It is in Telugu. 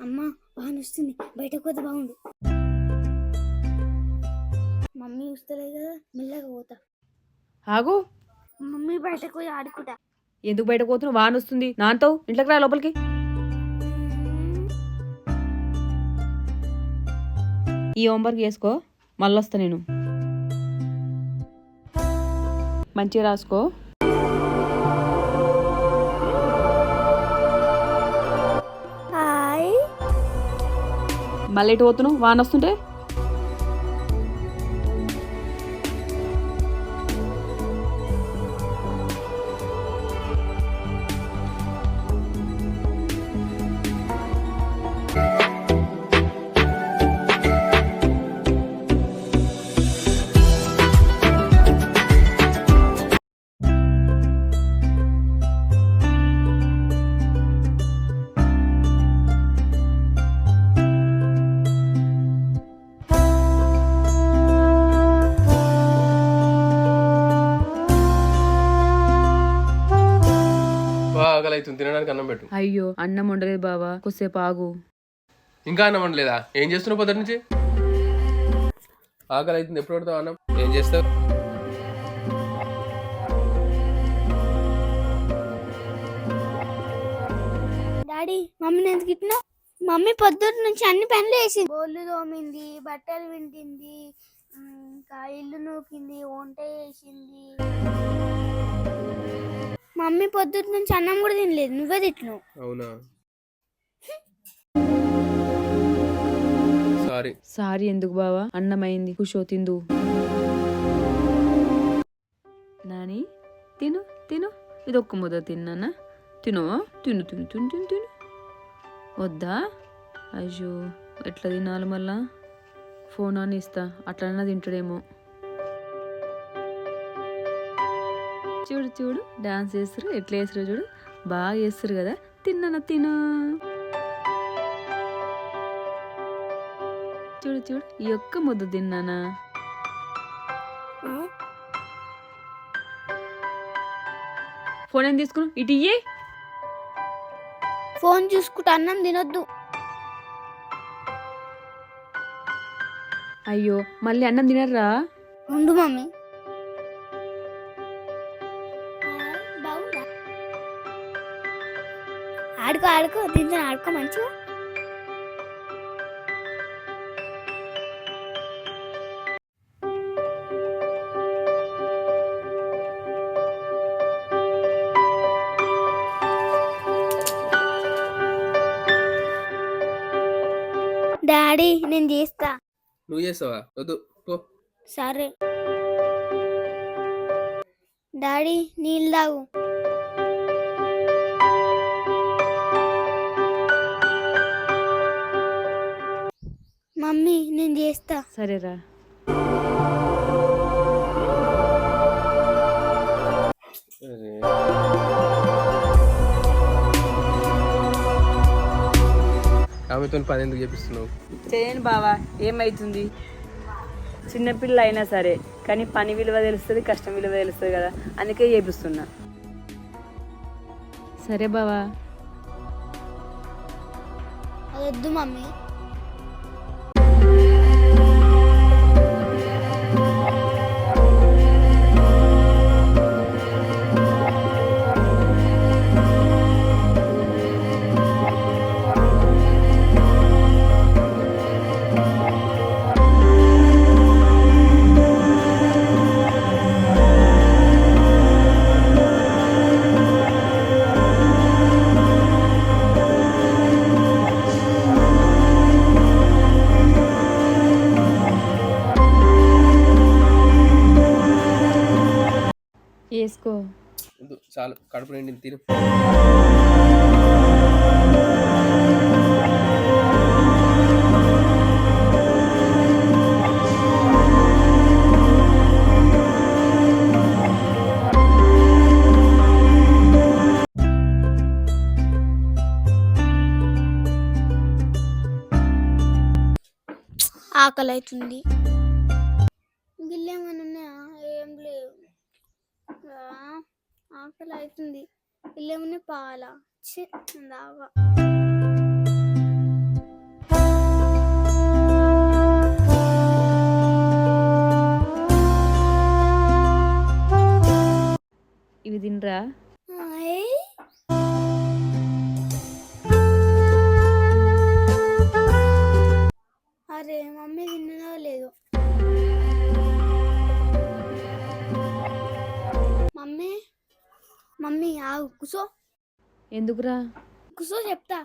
అమ్మా వాన వస్తుంది. బయటకు పోతే బాగుండు. మమ్మీ వస్తలేదు కదా మెల్లగా పోతా. ఆగు. మమ్మీ బయటకు పోయి ఆడుకుంటా. ఎందుకు బయటకు పోతున్నావు? వాన వస్తుంది. నాతో ఇంట్లోకి రా లోపలికి. ఈ హోంవర్క్ చేసుకో. మళ్ళీ వస్తా నేను. మంచిగా రాసుకో. మళ్ళీ ఎటు పోతున్నావు? వాన వస్తుంటే? అవుతుంది తినడానికి అన్నం పెట్టు. అయ్యో అన్నం ఉండలేదు బావా. కొద్దిసేపు ఆగు. ఇంకా అన్నం వండలేదా? ఏం చేస్తున్నావు పొద్దు నుంచి? ఆకలి అవుతుంది ఎప్పుడు పడతావు అన్నం? ఏం చేస్తావు? డాడీ మమ్మీని ఎందుకు ఇట్లా మమ్మీ పొద్దున్న నుంచి అన్ని పనులు వేసింది బోళ్ళు తోమింది బట్టలు వింటింది ఇంకా ఇల్లు నూకింది వంట చేసింది. మమ్మీ పొద్దున్న నుంచి అన్నం కూడా తినలేదు. నువ్వే తిట్టినావు. అవునా? సారీ. సారీ ఎందుకు బావా? అన్నమైంది. కుషో తిందు. నాని తిను తిను. ఇది ఒక్క ముద్ద తిన్నానా? తిను తిను తిను తిను తిను తిను. వద్దా? అయ్యో ఎట్లా తినాలి మళ్ళా? ఫోన్ అని ఇస్తా అట్లన్నా తింటాడేమో. చూడు చూడు. డాన్స్ చేస్తారు. ఎట్లా చేస్తారు చూడు. బాగా చేస్తారు కదా. తిన్నానా తిను. చూడు చూడు. ఈ ఒక్క ముద్ద తిన్నానా? ఫోన్ ఏం తీసుకుని ఇటు ఇయ్యి. ఫోన్ చూసుకుంటూ. అన్నం తినొద్దు. అయ్యో మళ్ళీ అన్నం తినర్రా ఉండు మమ్మీ. ఆడుకో ఆడుకో దీంతో ఆడుకో మంచిగా. డాడీ నేను చేస్తా. నువ్వు చేస్తావా? వద్దు పో. సరే. డాడీ నీళ్ళు తాగు. సరేరా. ఆమెతో పని ఎందుకు చేపిస్తున్నావు? చేయను బావా ఏమైతుంది? చిన్నపిల్ల అయినా సరే కానీ పని విలువ తెలుస్తుంది కష్టం విలువ తెలుస్తుంది కదా అందుకే చేపిస్తున్నా. సరే బావా. వద్దు మమ్మీ. వద్దు చాలు. కడుపు నిండి తిను. ఆకలి అవుతుంది గిల్లేమన్నా ఆకలి అవుతుంది ఇల్లేమని పాల దావా. ఇవి తినరా? అరే మమ్మీ తిన్నదో లేదో. ఆగు కుసో. ఎందుకురా? కుసో చెప్తా.